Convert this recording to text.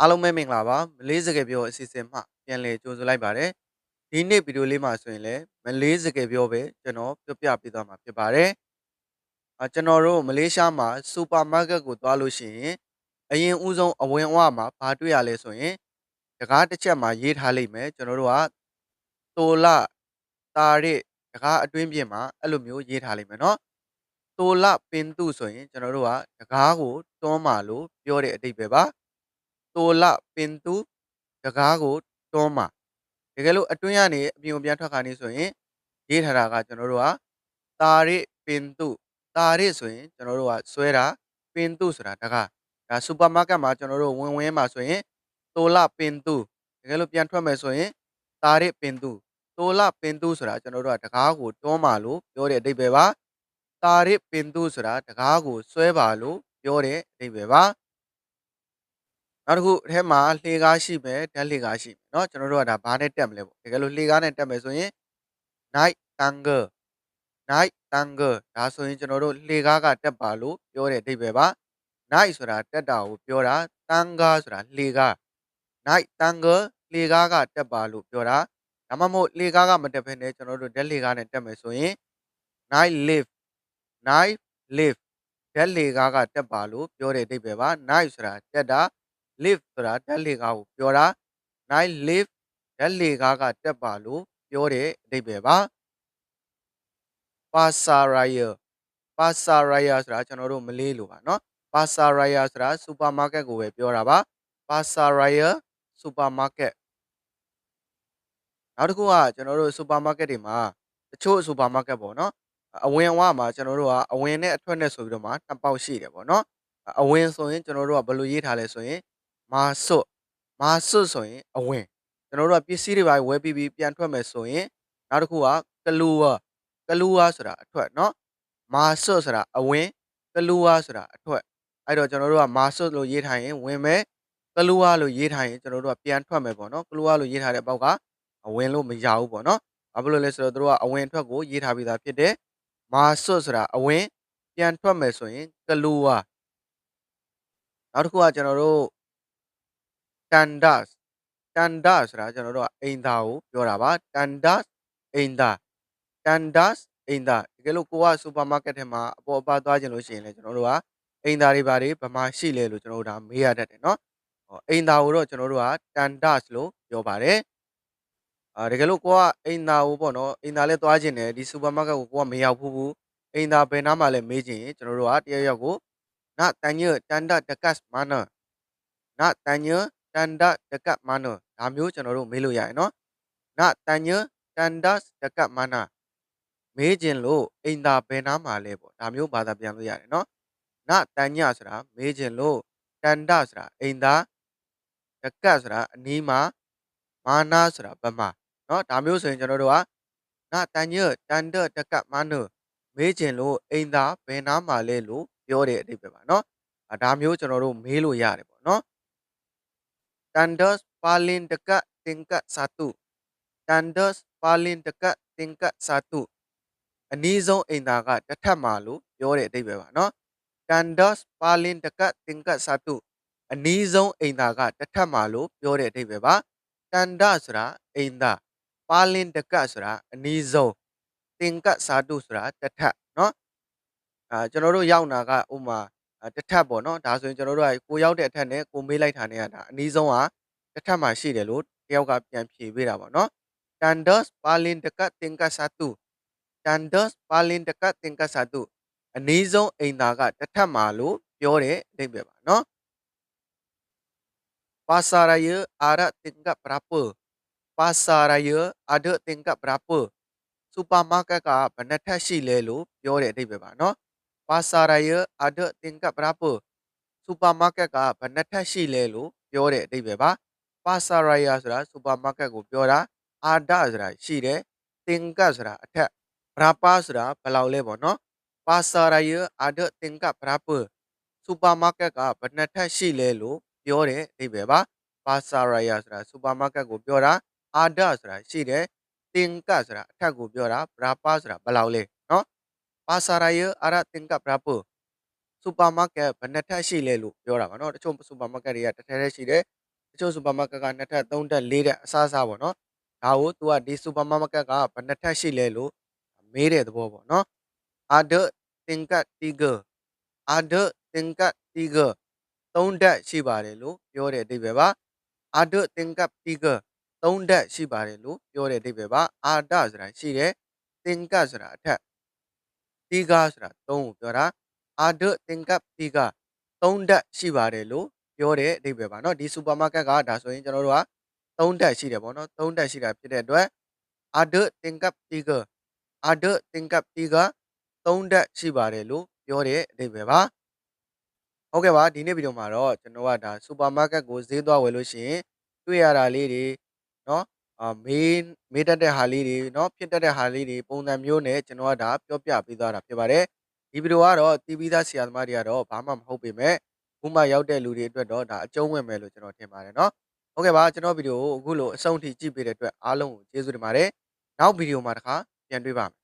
အားလုံးပဲမင်္ဂလာပါမလေးစကားပြောအစီအစဉ်မှပြန်လည်ကြိုဆိုလိုက်ပါတယ်ဒီနေ့ဗီဒီယိုလေးမှာဆိုရင်လည်းမလေးစကားပြောပဲကျွန်တော်ပြပြပေးသွားမှာဖြစ်ပါတယ်အကျွန်တော်တို့မလေးရှားမှာစူပါမားကတ်ကိုသွားလို့ရှိရင်အရင်ဦးဆုံးအဝင်အဝမှာဘာတွေ့ရလဲဆိုရင်တကားတစ်ချက်မှာရေးထားလိုက်မယ်ကျွန်တော်တို့ကတိုလတာရစ်တကားအတွင်းပြင်မှာအဲ့လိုမျိုးရေးထားလိုက်မယ်เนาะတိုလပင်တုဆိုရင်ကျွန်တော်တို့ကတကားကိုတွန်းမာလို့ပြောတဲ့အတိတ်ပဲပါ တိုလပင်တူတကားကိုတွန်းမှာတကယ်လို့အတွင်းကနေအပြင်ကိုပြန်ထွက်ခါနေဆိုရင်ရေးထားတာကကျွန်တော်တို့ကတာရစ်ပင်တူတာရစ်ဆိုရင်ကျွန်တော်တို့ကဆွဲတာပင်တူဆိုတာတကားဒါစူပါမားကတ်မှာကျွန်တော်တို့ဝင်ဝင်မှာဆိုရင်တိုလပင်တူတကယ်လို့ပြန်ထွက်မယ်ဆိုရင်တာရစ်ပင်တူတိုလပင်တူဆိုတာကျွန်တော်တို့ကတကားကိုတွန်းမှာလို့ပြောတဲ့အဓိပ္ပာယ်ပါတာရစ်ပင်တူဆိုတာတကားကိုဆွဲပါလို့ပြောတဲ့အဓိပ္ပာယ်ပါ နောက်တစ်ခုအထဲမှာလှေကားရှိမယ်ဓာတ်လှေကားရှိမယ်เนาะကျွန်တော်တို့ကဒါဘာနဲ့တက်မလဲပေါ့တကယ်လို့လှေကားနဲ့တက်မယ်ဆိုရင် night tanker night tanker ဒါဆိုရင်ကျွန်တော်တို့လှေကားကတက်ပါလို့ပြောတဲ့အဓိပ္ပာယ်ပါ night ဆိုတာတက်တာကိုပြောတာ tanker ဆိုတာလှေကား night tanker လှေကားကတက်ပါလို့ပြောတာဒါမှမဟုတ်လှေကားကမတက်ဘဲနဲ့ကျွန်တော်တို့ဓာတ်လှေကားနဲ့တက်မယ်ဆိုရင် night lift night lift ဓာတ်လှေကားကတက်ပါလို့ပြောတဲ့အဓိပ္ပာယ်ပါ night ဆိုတာတက်တာ lift ဆိုတာဓာတ်လှေကားကိုပြောတာ night lift ဓာတ်လှေကားကတက်ပါလို့ပြောတဲ့အဓိပ္ပာယ်ပါ pasaraya pasaraya ဆိုတာကျွန်တော်တို့မလေးလို့ပါเนาะ pasaraya ဆိုတာ supermarket ကိုပဲပြောတာပါ pasaraya supermarket နောက်တစ်ခုကကျွန်တော်တို့ supermarket တွေမှာတချို့ supermarket ပေါ့เนาะအဝင်အဝမှာကျွန်တော်တို့ကအဝင်နဲ့အထွက်နဲ့ဆိုပြီးတော့မှနှစ်ပေါက်ရှိတယ်ပေါ့เนาะအဝင်ဆိုရင်ကျွန်တော်တို့ကဘယ်လိုရေးထားလဲဆိုရင် မာဆွတ်မာဆွတ်ဆိုရင်အဝင်ကျွန်တော်တို့ကပစ္စည်းတွေပါဝယ်ပြီးပြီးပြန်ထွက်မယ်ဆိုရင်နောက်တစ်ခုကကလူဝါကလူဝါဆိုတာအထွက်နော်မာဆွတ်ဆိုတာအဝင်ကလူဝါဆိုတာအထွက်အဲ့တော့ကျွန်တော်တို့ကမာဆွတ်လို့ရေးထားရင်ဝင်မယ်ကလူဝါလို့ရေးထားရင်ကျွန်တော်တို့ကပြန်ထွက်မယ်ပေါ့နော်ကလူဝါလို့ရေးထားတဲ့ပေါက်ကအဝင်လို့မရဘူးပေါ့နော်ဘာဖြစ်လို့လဲဆိုတော့တို့ကအဝင်ထွက်ကိုရေးထားပြီးသားဖြစ်တယ်မာဆွတ်ဆိုတာအဝင်ပြန်ထွက်မယ်ဆိုရင်ကလူဝါနောက်တစ်ခုကကျွန်တော်တို့ tandas tandas ဆိုတာကျွန်တော်တို့ကအိမ်သားကိုပြောတာပါ tandas အိမ်သား tandas အိမ်သားတကယ်လို့ကိုကစူပါမားကတ်ထဲမှာအပေါ်အပါသွားခြင်းလို့ရှိရင်လည်းကျွန်တော်တို့ကအိမ်သားတွေဘာတွေဗမာရှိလဲလို့ကျွန်တော်တို့ဒါမေးရတတ်တယ်เนาะဟောအိမ်သားကိုတော့ကျွန်တော်တို့က tandas လို့ပြောပါတယ်အာတကယ်လို့ကိုကအိမ်သားကိုပေါ့နော်အိမ်သားလည်းသွားခြင်းတယ်ဒီစူပါမားကတ်ကိုကိုကမရောက်ဘူးဘူးအိမ်သားဘယ်နားမှာလဲမေးခြင်းကျွန်တော်တို့ကတယောက်ယောက်ကိုနတန်ညတန်ဒတကတ်မနာနတန်ည တန်ဒတကမနဒါမျိုးကျွန်တော်တို့မေးလို့ရရင်နော်နတန်ညတန်ဒတကမနမေးခြင်းလို့အိမ်သာဘယ်နာမှာလဲပေါ့ဒါမျိုးဘာသာပြန်လို့ရတယ်နော်နတန်ညဆိုတာမေးခြင်းလို့တန်ဒဆိုတာအိမ်သာတကဆိုတာအနီးမှာမာနာဆိုတာဗမာနော်ဒါမျိုးဆိုရင်ကျွန်တော်တို့ကနတန်ညတန်ဒတကမနမေးခြင်းလို့အိမ်သာဘယ်နာမှာလဲလို့ပြောတဲ့အဓိပ္ပာယ်ပါနော်ဒါမျိုးကျွန်တော်တို့မေးလို့ရတယ်ပေါ့နော် Tandas paling dekat tingkat satu. Tandas paling dekat tingkat satu. အနည်းဆုံးအိမ်သာကတစ်ထပ်မှာလို့ပြောတဲ့အဓိပ္ပာယ်ပါနော် Tandas paling dekat tingkat satu. အနည်းဆုံးအိမ်သာကတစ်ထပ်မှာလို့ပြောတဲ့အဓိပ္ပာယ်ပါ Tanda ဆိုတာအိမ်သာ paling dekat ဆိုတာအနည်းဆုံး tingkat satu ဆိုတာတစ်ထပ်နော်အာကျွန်တော်တို့ရောက်နာကဥမာ တစ်ထပ်ပေါ့နော်ဒါဆိုရင်ကျွန်တော်တို့ကကိုရောက်တဲ့အထက်နဲ့ကိုမေးလိုက်တာနဲ့ကဒါအနည်းဆုံးကတစ်ထပ်မှာရှိတယ်လို့တယောက်ကပြန်ဖြေပေးတာပေါ့နော် Tandas paling dekat tingkat 1 Tandas paling dekat tingkat 1အနည်းဆုံးအိမ်သာကတစ်ထပ်မှာလို့ပြောတဲ့အဓိပ္ပာယ်ပါနော် Pasaraya ada tingkat berapa Pasaraya ada tingkat berapa စူပါမားကတ်ကဘယ်နှထပ်ရှိလဲလို့ပြောတဲ့အဓိပ္ပာယ်ပါနော် pasar raya ada tingkat berapa? Supermarket ကဘယ်နှစ်ထပ်ရှိလဲလို့ပြောတဲ့အဓိပ္ပာယ်ပါ pasar raya ဆိုတာ supermarket ကိုပြောတာအာဒဆိုတာရှိတယ်တင်ကပ်ဆိုတာအထက် berapa ဆိုတာဘယ်လောက်လဲပေါ့နော် pasar raya ada tingkat berapa? Supermarket ကဘယ်နှစ်ထပ်ရှိလဲလို့ပြောတဲ့အဓိပ္ပာယ်ပါ pasar raya ဆိုတာ supermarket ကိုပြောတာအာဒဆိုတာရှိတယ်တင်ကပ်ဆိုတာအထက်ကိုပြောတာ berapa ဆိုတာဘယ်လောက်လဲ pasaraya arah tingkat berapa. Supermarket benda si lelu. Ya orang, no? Cuma supermarket dia ada terhadap si dia. Cuma supermarket kan ada tahun dah lirik asas apa, no? Tahu tu ada supermarket kan benda si lelu. Mereh itu apa, no? Ada tingkat tiga. Ada tingkat tiga. Tahun dah si barelu. Ya orang, dia berapa? Ada tingkat tiga. Tahun dah si barelu. Ya orang, dia berapa? Ada zaran si le, eh? Tingkat zaran. tiga ဆိုတာ3ကိုပြောတာ Ada tingkat 3 3ထပ်ရှိပါတယ်လို့ပြောတဲ့အဓိပ္ပာယ်ပါเนาะဒီစူပါမားကတ်ကဒါဆိုရင်ကျွန်တော်တို့က3ထပ်ရှိတယ်ပေါ့နော်3ထပ်ရှိတာဖြစ်တဲ့အတွက် Ada tingkat 3 Ada tingkat 3 3ထပ်ရှိပါတယ်လို့ပြောတဲ့အဓိပ္ပာယ်ပါဟုတ်ကဲ့ပါဒီနေ့ဗီဒီယိုမှာတော့ကျွန်တော်ကဒါစူပါမားကတ်ကိုဈေးသွားဝယ်လို့ရှိရင်တွေ့ရတာလေးတွေเนาะ အာမေးမေးတတ်တဲ့ဟာလေးတွေเนาะဖြစ်တတ်တဲ့ဟာလေးတွေပုံစံမျိုးနဲ့ကျွန်တော်ကဒါပြောပြပေးသွားတာဖြစ်ပါတယ်ဒီဗီဒီယိုကတော့တီးပြီးသားဆရာသမားတွေကတော့ဘာမှမဟုတ်ပေမဲ့ခုမှရောက်တဲ့လူတွေအတွက်တော့ဒါအကျုံးဝင်မယ်လို့ကျွန်တော်ထင်ပါတယ်เนาะဟုတ်ကဲ့ပါကျွန်တော်ဗီဒီယိုကိုအခုလိုအဆုံးထိကြည့်ပေးတဲ့အတွက်အားလုံးကိုကျေးဇူးတင်ပါတယ်နောက်ဗီဒီယိုမှာတစ်ခါပြန်တွေ့ပါမယ်